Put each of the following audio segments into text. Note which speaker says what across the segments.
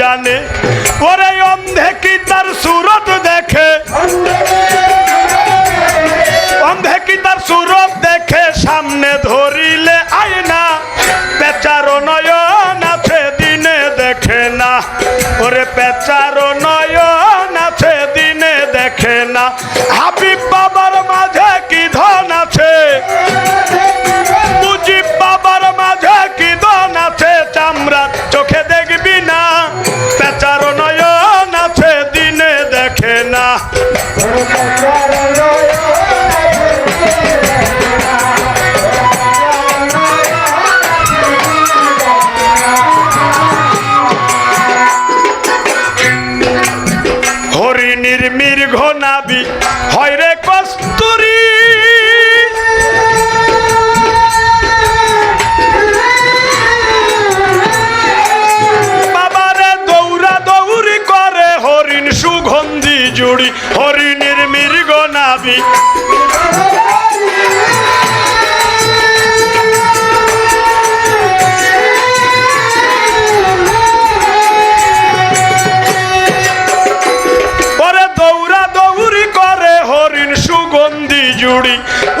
Speaker 1: জানে, ওরে অন্ধে কি তার সুরত দেখে? অন্ধে কি তার সুরত দেখে? সামনে ধরিলে আয়না, পেচার নয়ন আছে, দিনে দেখে না। ওরে পেচার নয়ন আছে, দিনে দেখে না। জুড়ি হরিণীর মৃগ নাবি সুগন্ধি জুড়ি,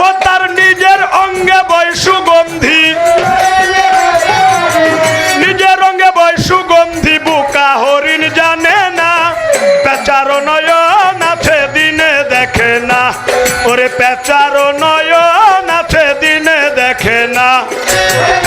Speaker 1: ও তার নিজের অঙ্গে বয় সুগন্ধি। নিজের রঙে বয় সুগন্ধি দেখে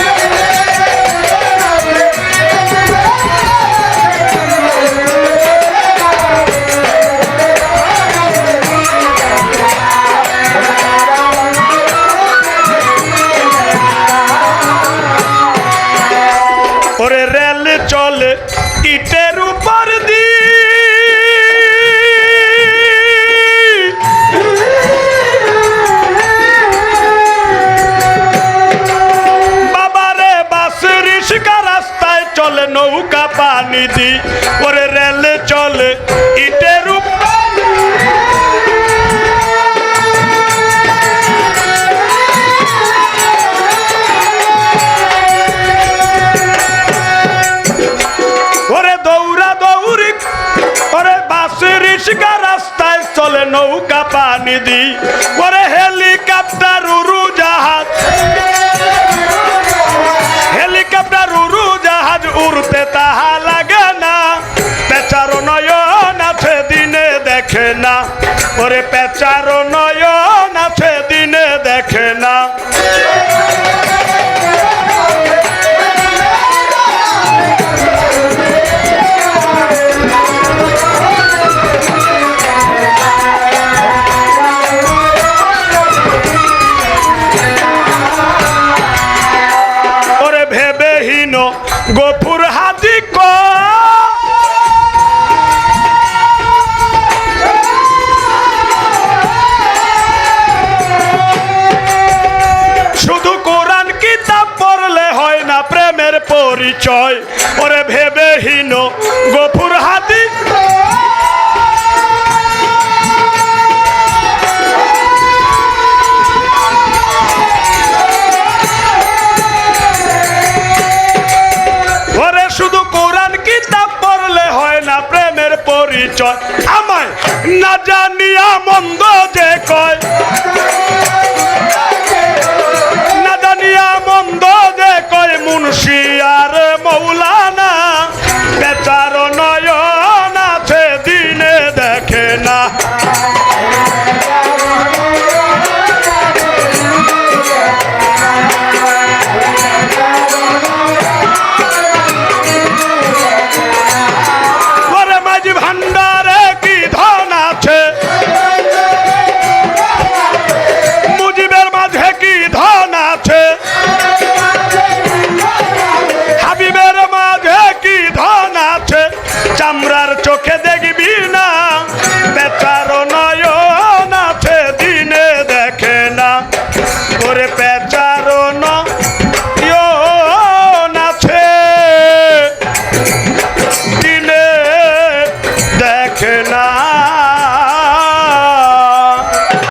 Speaker 1: পানি দি ওরে রেল চলে ইটের রাস্তায় চলে নৌকা পানি দি। ওরে না। ওরে পেচার নয়ন আছে দিনে দেখে না। ওরে পরিচয়। ওরে ভেবেহীন গফুর হাতি। শুধু হয় না প্রেমের পরিচয়। আমায় না জানিয়া মন্দ যে কয়। না।